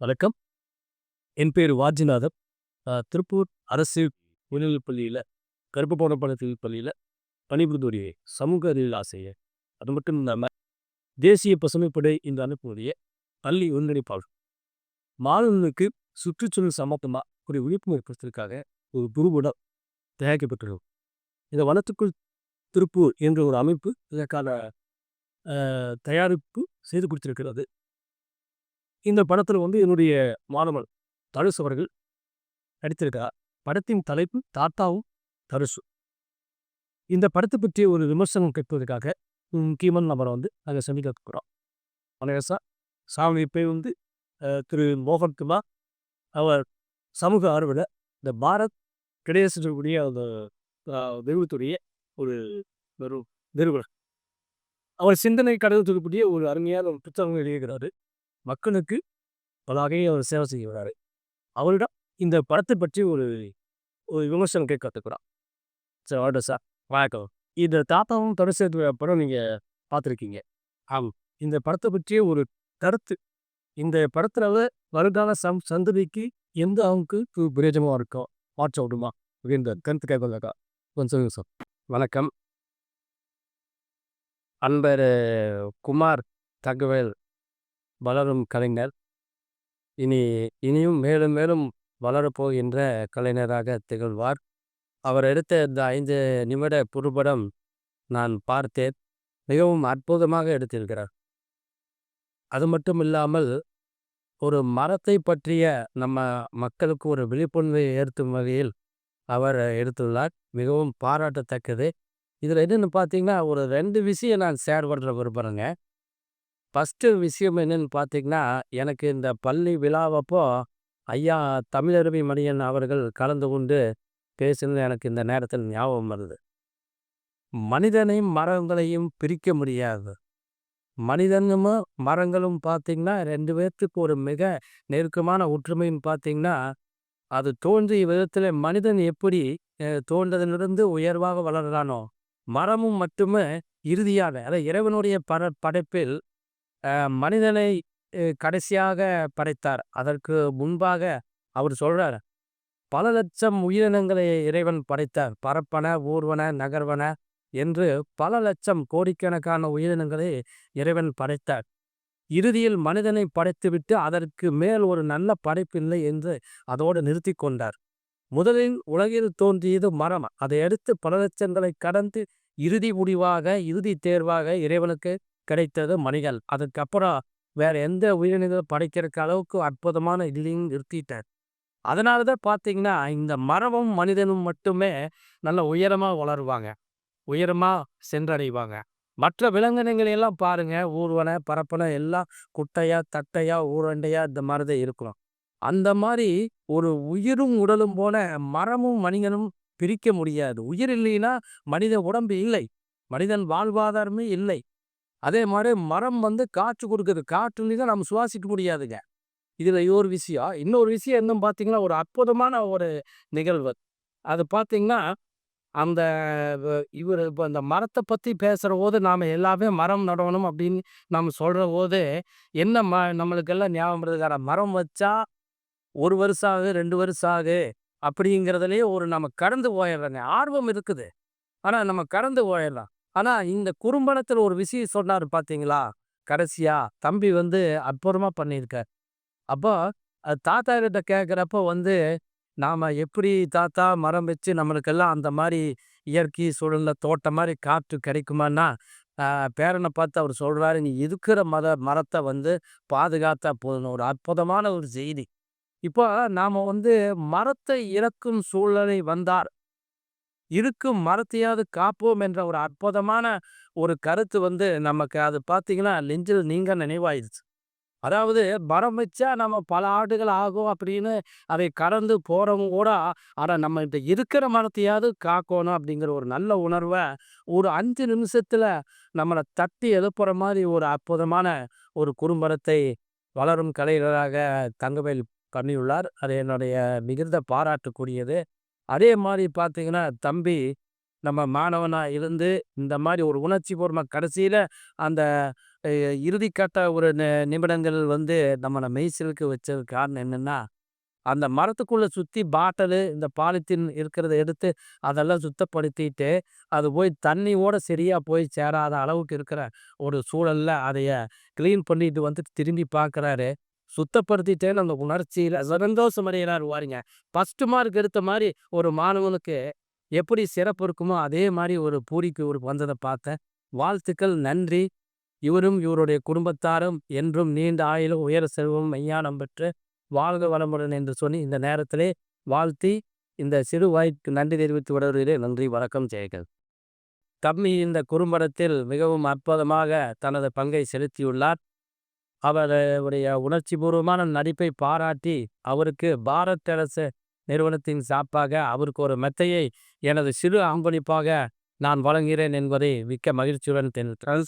வணக்கம். என் பேர் வாஜிநாதம். திருப்பூர் அரசு உயர்நிலைப் பள்ளியில் கருப்பு பள்ளியில் பணிபுரிந்து சமூக அறிவியல் ஆசிரியர். அது மட்டும் இல்லாமல் தேசிய பசுமைப்படை இந்த அமைப்புடைய பள்ளி ஒருங்கிணைப்பாளர். மாணவர்களுக்கு சுற்றுச்சூழல் சமத்தமாக ஒரு விழிப்புணர்வு ஒரு குருபடம் தயாரிக்கப்பட்டுள்ளது. இந்த வனத்துக்குள் திருப்பூர் என்ற ஒரு அமைப்பு இதற்கான தயாரிப்பு செய்து கொடுத்திருக்கிறது. இந்த படத்தில் வந்து என்னுடைய மாணவன் தனுஷ் அவர்கள் நடித்திருக்கிறார் படத்தின் தலைப்பு தாத்தாவும் தருசு இந்த படத்தை பற்றிய ஒரு விமர்சனம் கேட்பதற்காக முக்கியமான நபரை வந்து நாங்கள் சந்திக்க இருக்கிறோம் சாமி இப்போ வந்து திரு மோகன்குமார் அவர் சமூக ஆர்வல இந்த பாரத் கிடையக்கூடிய அந்த தெய்வத்துடைய ஒரு வெறும் நிறுவனர். அவர் சிந்தனை கடந்து இருக்கக்கூடிய ஒரு அருமையான ஒரு புத்தகம் எழுதுகிறாரு. மக்களுக்கு பல அவர் சேவை செய்ய வர்றாரு. அவரிடம் இந்த படத்தை பற்றி ஒரு ஒரு விமர்சனம் கேட்க கற்றுக்குறோம் சரி சார் வணக்கம். இந்த தாத்தாவும் தொடர்ச்சி படம் நீங்கள் பார்த்துருக்கீங்க. ஆம். இந்த படத்தை பற்றிய ஒரு கருத்து. இந்த படத்தில் வருங்கால சம் சந்ததிக்கு எந்த அவங்களுக்கு பிரயோஜனமாக இருக்கும்? மாற்ற விடுமா அப்படின்ற கருத்து கேட்கலக்கா கொஞ்சம் சொல்லுங்க சார் வணக்கம். அன்பர் குமார் தகவல் வளரும் கலைஞர். இனி இனியும் மேலும் மேலும் வளரப்போகின்ற கலைஞராக திகழ்வார். அவர் எடுத்த இந்த ஐந்து நிமிட புதுப்படம் நான் பார்த்தேன். மிகவும் அற்புதமாக எடுத்திருக்கிறார். அது மட்டும் இல்லாமல் ஒரு மரத்தை பற்றிய நம்ம மக்களுக்கு ஒரு விழிப்புணர்வை ஏற்படும் வகையில் அவர் எடுத்துள்ளார். மிகவும் பாராட்டத்தக்கது. இதில் என்னென்னு பார்த்தீங்கன்னா ஒரு ரெண்டு விஷயம் நான் ஷேர் பண்ணுற விரும்புகிறேங்க ஃபஸ்ட்டு விஷயம் என்னன்னு பார்த்தீங்கன்னா எனக்கு இந்த பள்ளி விழாவப்போ ஐயா தமிழருவி மணியன் அவர்கள் கலந்து கொண்டு பேசினது எனக்கு இந்த நேரத்தில் ஞாபகம் வருது. மனிதனையும் மரங்களையும் பிரிக்க முடியாது. மனிதனும் மரங்களும் பார்த்திங்கன்னா ரெண்டு பேர்த்துக்கு ஒரு மிக நெருக்கமான ஒற்றுமைன்னு பார்த்திங்கன்னா அது தோன்றிய விதத்தில் மனிதன் எப்படி தோன்றதிலிருந்து உயர்வாக வளர்றானோ மரமும் மட்டுமே இறுதியாக அதாவது இறைவனுடைய பட படைப்பில் மனிதனை கடைசியாக படைத்தார். அதற்கு முன்பாக அவர் சொல்றார் பல லட்சம் உயிரினங்களை இறைவன் படைத்தார். பரப்பன ஊர்வன நகர்வன என்று பல லட்சம் கோடிக்கணக்கான உயிரினங்களை இறைவன் படைத்தார். இறுதியில் மனிதனை படைத்துவிட்டு அதற்கு மேல் ஒரு நல்ல படைப்பில்லை என்று அதோடு நிறுத்தி கொண்டார். முதலில் உலகில் தோன்றியது மரம். அதை அடுத்து பல லட்சங்களை கடந்து இறுதி முடிவாக இறுதி தேர்வாக இறைவனுக்கு கிடைத்தது மனிதன் அதுக்கப்புறம் வேற எந்த உயிரினங்களும் படைக்கிறதுக்கு அளவுக்கு அற்புதமான இல்லைன்னு நிறுத்திட்டார் அதனால தான் பார்த்தீங்கன்னா இந்த மரமும் மனிதனும் மட்டுமே நல்ல உயரமாக வளருவாங்க. உயரமாக சென்றடைவாங்க. மற்ற விலங்கினங்களை எல்லாம் பாருங்க. ஊர்வன பரப்பன எல்லாம் குட்டையா தட்டையா ஊரண்டையா இந்த மாதிரி தான் இருக்கணும் அந்த மாதிரி ஒரு உயிரும் உடலும் போல மரமும் மனிதனும் பிரிக்க முடியாது. உயிர் இல்லைன்னா மனித உடம்பு இல்லை. மனிதன் வாழ்வாதாரமே இல்லை. அதே மாதிரி மரம் வந்து காற்று கொடுக்குது. காற்று தான் நம்ம சுவாசிக்க முடியாதுங்க. இதில் ஒரு விஷயம். இன்னொரு விஷயம் என்ன பார்த்தீங்கன்னா ஒரு அற்புதமான ஒரு நிகழ்வு. அது பார்த்தீங்கன்னா அந்த இவர் இப்போ இந்த மரத்தை பற்றி பேசுகிற போது நாம் எல்லாமே மரம் நடணும் அப்படின்னு நம்ம சொல்கிற போது என்ன ம நம்மளுக்கெல்லாம் ஞாபகம் வருதுக்கார மரம் வச்சா ஒரு வருஷம் ஆகு ரெண்டு வருஷம் ஆகு அப்படிங்கிறதுலேயே ஒரு நம்ம கடந்து போயிடுறோங்க ஆர்வம் இருக்குது. ஆனால் நம்ம கடந்து போயிடலாம் ஆனால் இந்த குறும்படத்தில் ஒரு விஷயம் சொன்னார் பார்த்தீங்களா கடைசியா தம்பி வந்து அற்புதமாக பண்ணியிருக்கார். அப்போ தாத்தா கிட்ட கேட்குறப்ப வந்து நாம் எப்படி தாத்தா மரம் வச்சு நம்மளுக்கெல்லாம் அந்த மாதிரி இயற்கை சூழல்ல தோட்டம் மாதிரி காற்று கிடைக்குமான்னா பேரனை பார்த்து அவர் சொல்றாரு நீ இருக்கிற மத மரத்தை வந்து பாதுகாத்தா போதும் ஒரு அற்புதமான ஒரு செய்தி. இப்போ நாம வந்து மரத்தை இறக்கும் சூழ்நிலை வந்தார் இருக்கும் மரத்தையாவது காப்போம் என்ற ஒரு அற்புதமான ஒரு கருத்து வந்து நமக்கு அது பார்த்தீங்கன்னா நெஞ்சில் நீங்க நினைவாயிடுச்சு அதாவது மரம் வச்சா நம்ம பல ஆண்டுகள் ஆகும் அப்படின்னு அதை கடந்து போகிறவங்க கூட ஆனால் நம்ம இந்த இருக்கிற மரத்தையாவது காக்கணும் அப்படிங்கிற ஒரு நல்ல உணர்வை ஒரு அஞ்சு நிமிஷத்தில் நம்மளை தட்டி எழுப்புற மாதிரி ஒரு அற்புதமான ஒரு குறும்படத்தை வளரும் கலைஞராக தங்கவேல் பண்ணியுள்ளார். அது என்னுடைய மிகுந்த பாராட்டுக்குரியது. அதே மாதிரி பார்த்தீங்கன்னா தம்பி நம்ம மாணவனாக இருந்து இந்த மாதிரி ஒரு உணர்ச்சி பூர்வமாக கடைசியில் அந்த இறுதிக்கட்ட ஒரு நிமிடங்கள் வந்து நம்மளை மெய்சிலுக்கு வச்சது காரணம் என்னென்னா அந்த மரத்துக்குள்ளே சுற்றி பாட்டலு இந்த பாலித்தீன் இருக்கிறத எடுத்து அதெல்லாம் சுத்தப்படுத்திட்டு அது போய் தண்ணியோடு சரியாக போய் சேராத அளவுக்கு இருக்கிற ஒரு சூழலில் அதைய க்ளீன் பண்ணிட்டு வந்துட்டு திரும்பி பார்க்குறாரு சுத்தப்படுத்திட்டேன்னு அந்த உணர்ச்சியில் சந்தோஷம் அடைகிறார் வாருங்க ஃபஸ்ட்டு மார்க் எடுத்த மாதிரி ஒரு மாணவனுக்கு எப்படி சிறப்பு இருக்குமோ அதே மாதிரி ஒரு பூரிக்கு ஒரு வந்ததை பார்த்தேன் வாழ்த்துக்கள் நன்றி. இவரும் இவருடைய குடும்பத்தாரும் என்றும் நீண்ட ஆயுளும் உயர செல்வம் மெய்யானம் பெற்று வாழ்க வளமுடன் என்று சொல்லி இந்த நேரத்திலே வாழ்த்தி இந்த சிறு வாய்க்கு நன்றி தெரிவித்து விடுவதிலே நன்றி வணக்கம் ஜெயகல் கம்மி இந்த குறும்படத்தில் மிகவும் அற்புதமாக தனது பங்கை செலுத்தியுள்ளார். அவருடைய உணர்ச்சிபூர்வமான நடிப்பை பாராட்டி அவருக்கு பாரத் அரசு நிறுவனத்தின் சார்பாக அவருக்கு ஒரு மெத்தையை எனது சிறு அன்பளிப்பாக நான் வழங்குகிறேன் என்பதை மிக்க மகிழ்ச்சியுடன் தெரிவித்தார்